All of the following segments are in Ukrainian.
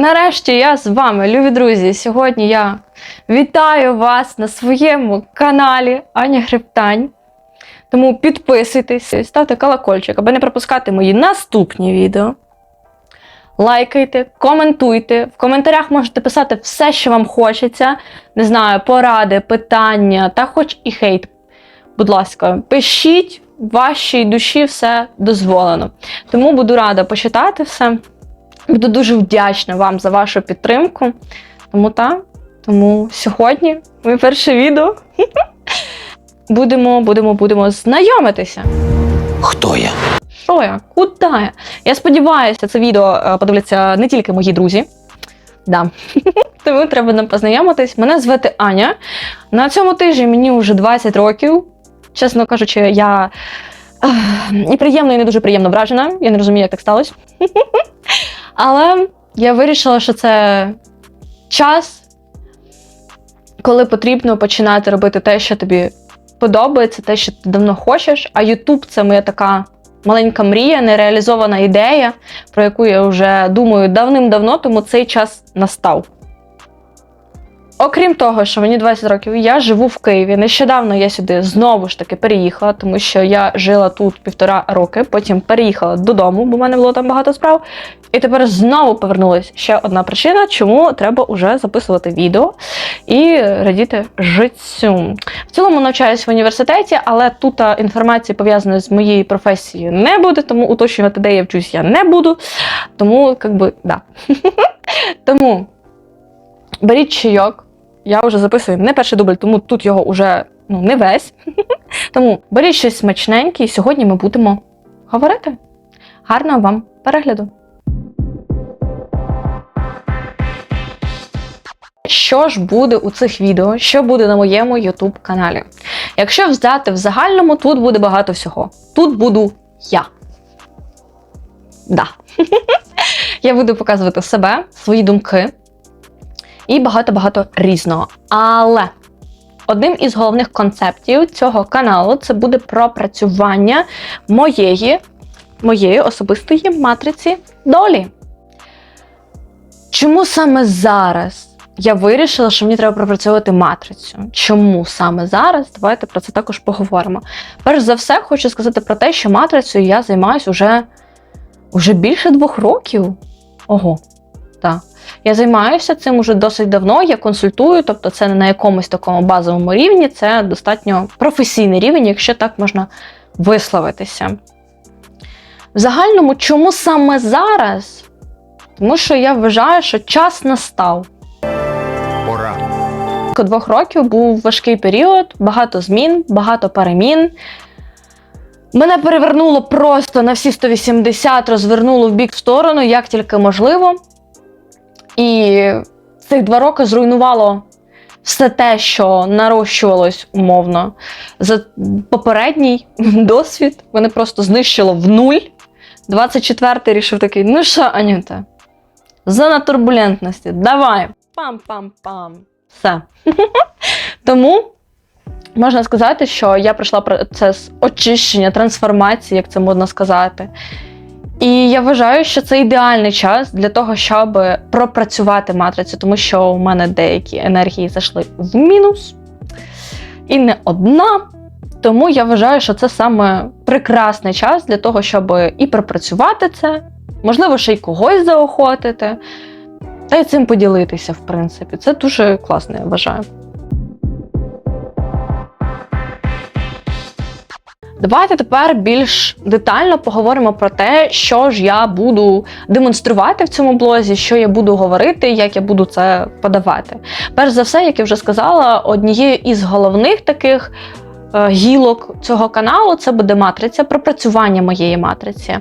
Нарешті я з вами, любі друзі. Сьогодні я вітаю вас на своєму каналі Аня Хребтань. Тому підписуйтесь, ставте колокольчик, аби не пропускати мої наступні відео. Лайкайте, коментуйте. В коментарях можете писати все, що вам хочеться. Не знаю, поради, питання та хоч і хейт. Будь ласка, пишіть, вашій душі все дозволено. Тому буду рада почитати все. Буду дуже вдячна вам за вашу підтримку. Тому так, тому сьогодні моє перше відео. Будемо, будемо, будемо знайомитися. Хто я? Що я? Куди я? Я сподіваюся, це відео е, подивляться не тільки мої друзі. Да. Тому треба нам познайомитись. Мене звати Аня. На цьому тижні мені вже 20 років. Чесно кажучи, я і приємно, і не дуже приємно вражена. Я не розумію, як так сталося. Але я вирішила, що це час, коли потрібно починати робити те, що тобі подобається, те, що ти давно хочеш. А Ютуб це моя така маленька мрія, нереалізована ідея, про яку я вже думаю давним-давно, тому цей час настав. Окрім того, що мені 20 років, я живу в Києві. Нещодавно я сюди знову ж таки переїхала, тому що я жила тут півтора роки, потім переїхала додому, бо в мене було там багато справ. І тепер знову повернулася. Ще одна причина, чому треба вже записувати відео і радіти життю. В цілому навчаюсь в університеті, але тут інформації пов'язаної з моєю професією не буде, тому уточнювати, де я вчусь, я не буду. Тому, як би, да. Тому беріть чайок. Я вже записую не перший дубль, тому тут його вже ну, не весь. тому беріть щось смачненьке, і сьогодні ми будемо говорити. Гарного вам перегляду! Що ж буде у цих відео, що буде на моєму YouTube каналі? Якщо взяти в загальному, тут буде багато всього. Тут буду я. Да. я буду показувати себе, свої думки і багато-багато різного. Але одним із головних концептів цього каналу це буде пропрацювання моєї, моєї особистої матриці долі. Чому саме зараз? Я вирішила, що мені треба пропрацьовувати матрицю. Чому саме зараз? Давайте про це також поговоримо. Перш за все, хочу сказати про те, що матрицею я займаюся вже, вже більше двох років. Ого, так. Я займаюся цим уже досить давно. Я консультую, тобто це не на якомусь такому базовому рівні, це достатньо професійний рівень, якщо так можна висловитися. В загальному, чому саме зараз? Тому що я вважаю, що час настав. Пора. Двох років був важкий період, багато змін, багато перемін. Мене перевернуло просто на всі 180, розвернуло в бік в сторону, як тільки можливо. І цих два роки зруйнувало все те, що нарощувалось умовно. За попередній досвід мене просто знищило в нуль. 24-й рішив такий: ну що, Анюта, зона турбулентності, давай. Пам-пам-пам. Все. Тому можна сказати, що я пройшла процес очищення, трансформації, як це можна сказати. І я вважаю, що це ідеальний час для того, щоб пропрацювати матрицю, тому що у мене деякі енергії зайшли в мінус, і не одна. Тому я вважаю, що це саме прекрасний час для того, щоб і пропрацювати це, можливо, ще й когось заохотити, та й цим поділитися, в принципі. Це дуже класно, я вважаю. Давайте тепер більш детально поговоримо про те, що ж я буду демонструвати в цьому блозі, що я буду говорити, як я буду це подавати. Перш за все, як я вже сказала, однією із головних таких е, гілок цього каналу це буде матриця, пропрацювання моєї матриці.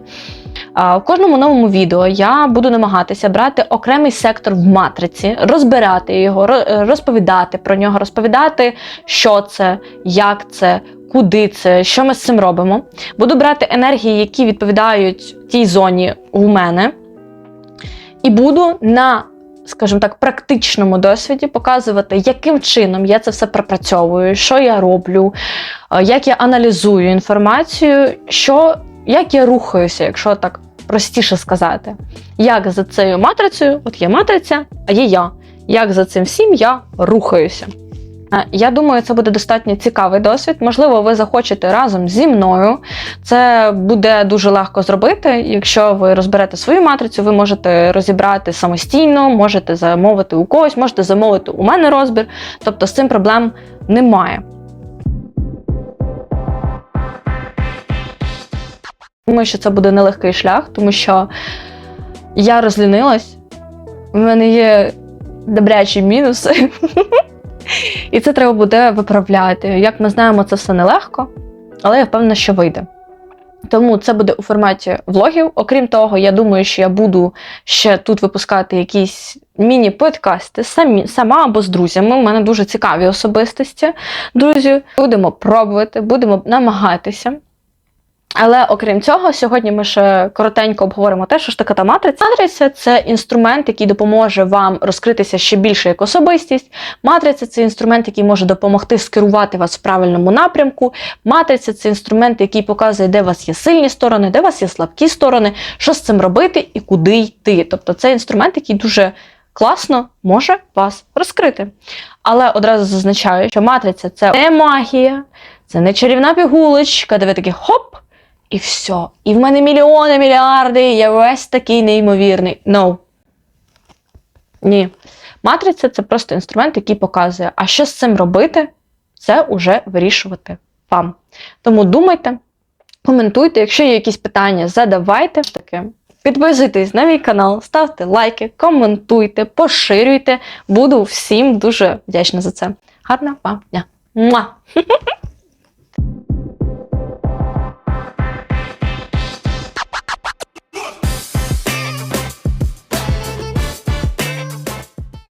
В кожному новому відео я буду намагатися брати окремий сектор в матриці, розбирати його, розповідати про нього, розповідати, що це, як це, куди це, що ми з цим робимо. Буду брати енергії, які відповідають тій зоні у мене, і буду на, скажімо так, практичному досвіді показувати, яким чином я це все пропрацьовую, що я роблю, як я аналізую інформацію, що, як я рухаюся, якщо так простіше сказати. Як за цією матрицею, от є матриця, а є я. Як за цим всім я рухаюся. Е, Я думаю, це буде достатньо цікавий досвід. Можливо, ви захочете разом зі мною. Це буде дуже легко зробити. Якщо ви розберете свою матрицю, ви можете розібрати самостійно, можете замовити у когось, можете замовити у мене розбір. Тобто з цим проблем немає. Думаю, що це буде нелегкий шлях, тому що я розлінилась. У мене є добрячі мінуси. І це треба буде виправляти. Як ми знаємо, це все нелегко, але я впевнена, що вийде. Тому це буде у форматі влогів. Окрім того, я думаю, що я буду ще тут випускати якісь міні-подкасти самі, сама або з друзями. У мене дуже цікаві особистості. Друзі, будемо пробувати, будемо намагатися. Але окрім цього, сьогодні ми ще коротенько обговоримо те, що ж таке та матриця. Матриця це інструмент, який допоможе вам розкритися ще більше як особистість. Матриця це інструмент, який може допомогти скерувати вас в правильному напрямку. Матриця це інструмент, який показує, де у вас є сильні сторони, де у вас є слабкі сторони, що з цим робити і куди йти. Тобто це інструмент, який дуже класно може вас розкрити. Але одразу зазначаю, що матриця це не магія, це не чарівна пігулочка, де ви такі хоп. І все. І в мене мільйони, мільярди, я весь такий неймовірний. No. Ні. Матриця це просто інструмент, який показує, а що з цим робити, це уже вирішувати вам. Тому думайте, коментуйте, якщо є якісь питання, задавайте. Таке. Підписуйтесь на мій канал, ставте лайки, коментуйте, поширюйте. Буду всім дуже вдячна за це. Гарного вам дня! Муа!